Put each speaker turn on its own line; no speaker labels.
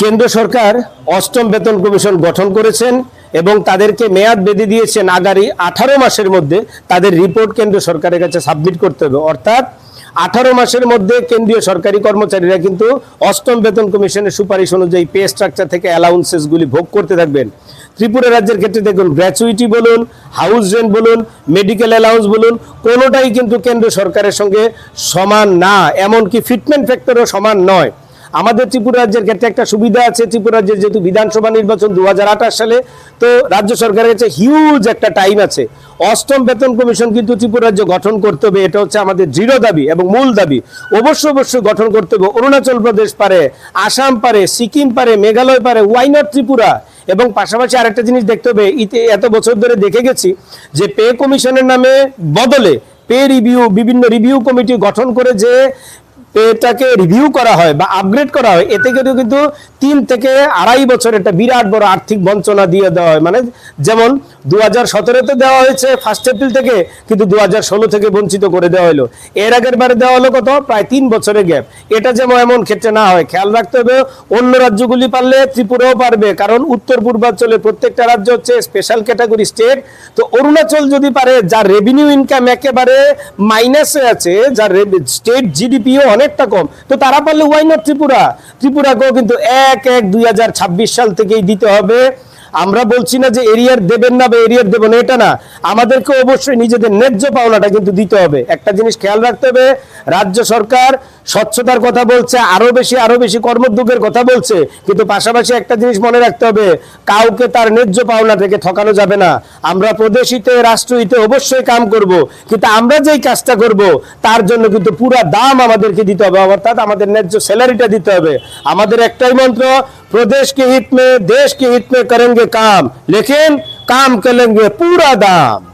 কেন্দ্র সরকার অষ্টম বেতন কমিশন গঠন করেছেন এবং তাদেরকে মেয়াদ বেঁধে দিয়েছেন আগামী আঠারো মাসের মধ্যে তাদের রিপোর্ট কেন্দ্র সরকারের কাছে সাবমিট করতে হবে। অর্থাৎ আঠারো মাসের মধ্যে কেন্দ্রীয় সরকারি কর্মচারীরা কিন্তু অষ্টম বেতন কমিশনের সুপারিশ অনুযায়ী পে স্ট্রাকচার থেকে অ্যালাউন্সেসগুলি ভোগ করতে থাকবেন। ত্রিপুরা রাজ্যের ক্ষেত্রে দেখুন, গ্র্যাচুইটি বলুন, হাউস রেন্ট বলুন, মেডিকেল অ্যালাউন্স বলুন, কোনোটাই কিন্তু কেন্দ্র সরকারের সঙ্গে সমান না, এমনকি ফিটমেন্ট ফ্যাক্টরও সমান নয়। আমাদের ত্রিপুরা রাজ্যের ক্ষেত্রে একটা সুবিধা আছে। ত্রিপুরা রাজ্যের যেহেতু বিধানসভা নির্বাচন দুহাজার আঠাশ সালে, তো রাজ্য সরকারের কাছে হিউজ একটা টাইম আছে। অষ্টম বেতন কমিশন কিন্তু ত্রিপুরা রাজ্য গঠন করতে হবে, এটা হচ্ছে আমাদের দৃঢ় দাবি এবং মূল দাবি। অবশ্য অবশ্যই গঠন করতে হবে, অরুণাচল প্রদেশ পারে, আসাম পারে, সিকিম পারে, মেঘালয় পারে ওয়াই নট ত্রিপুরা? এবং পাশাপাশি আরেকটা জিনিস দেখতে হবে, ইতে এত বছর ধরে দেখে গেছি যে পে কমিশনের নামে বদলে পে রিভিউ বিভিন্ন রিভিউ কমিটি গঠন করে যে এটাকে রিভিউ করা হয় বা আপগ্রেড করা হয়, এতে কিন্তু কিন্তু তিন থেকে আড়াই বছর একটা বিরাট বড় আর্থিক বঞ্চনা দিয়ে দেওয়া হয়। মানে যেমন দু হাজার সতেরোতে দেওয়া হয়েছে ফার্স্ট এপ্রিল থেকে, কিন্তু দু হাজার ষোলো থেকে বঞ্চিত করে দেওয়া হলো। এর আগের বারে দেওয়া হলো কত? প্রায় তিন বছরের গ্যাপ এটা যেমন এমন ক্ষেত্রে না হয়। খেয়াল রাখতে হবে, অন্য রাজ্যগুলি পারলে ত্রিপুরাও পারবে, কারণ উত্তর পূর্বাঞ্চলে প্রত্যেকটা রাজ্য হচ্ছে স্পেশাল ক্যাটাগরি স্টেট তো অরুণাচল যদি পারে, যার রেভিনিউ ইনকাম একেবারে মাইনাসে আছে, যার স্টেট জিডিপিও অনেকটা কম। তো তারা পারলে ওয়াই নট ত্রিপুরা? ত্রিপুরাকেও কিন্তু এক এক দুই সাল থেকেই দিতে হবে। আমরা বলছি না যে এরিয়ার দেবেন না বা এরিয়ার দেবেন এটা না। আমাদেরকে অবশ্যই নিজেদের ন্যায্য পাওনাটা কিন্তু দিতে হবে। একটা জিনিস খেয়াল রাখতে হবে, রাজ্য সরকার স্বচ্ছতার কথা বলছে, আরও বেশি আরও বেশি কর্মোদ্যোগের কথা বলছে, কিন্তু পাশাপাশি একটা জিনিস মনে রাখতে হবে, কাউকে তার ন্যায্য পাওনা থেকে ঠকানো যাবে না। আমরা প্রদেশিতে, রাষ্ট্রহিতে অবশ্যই কাম করব, কিন্তু আমরা যেই কাজটা করব, তার জন্য কিন্তু পুরা দাম আমাদেরকে দিতে হবে। অর্থাৎ আমাদের ন্যায্য স্যালারিটা দিতে হবে। আমাদের একটাই মন্ত্র प्रदेश के हित में, देश के हित में करेंगे काम। लेकिन काम करेंगे पूरा दाम।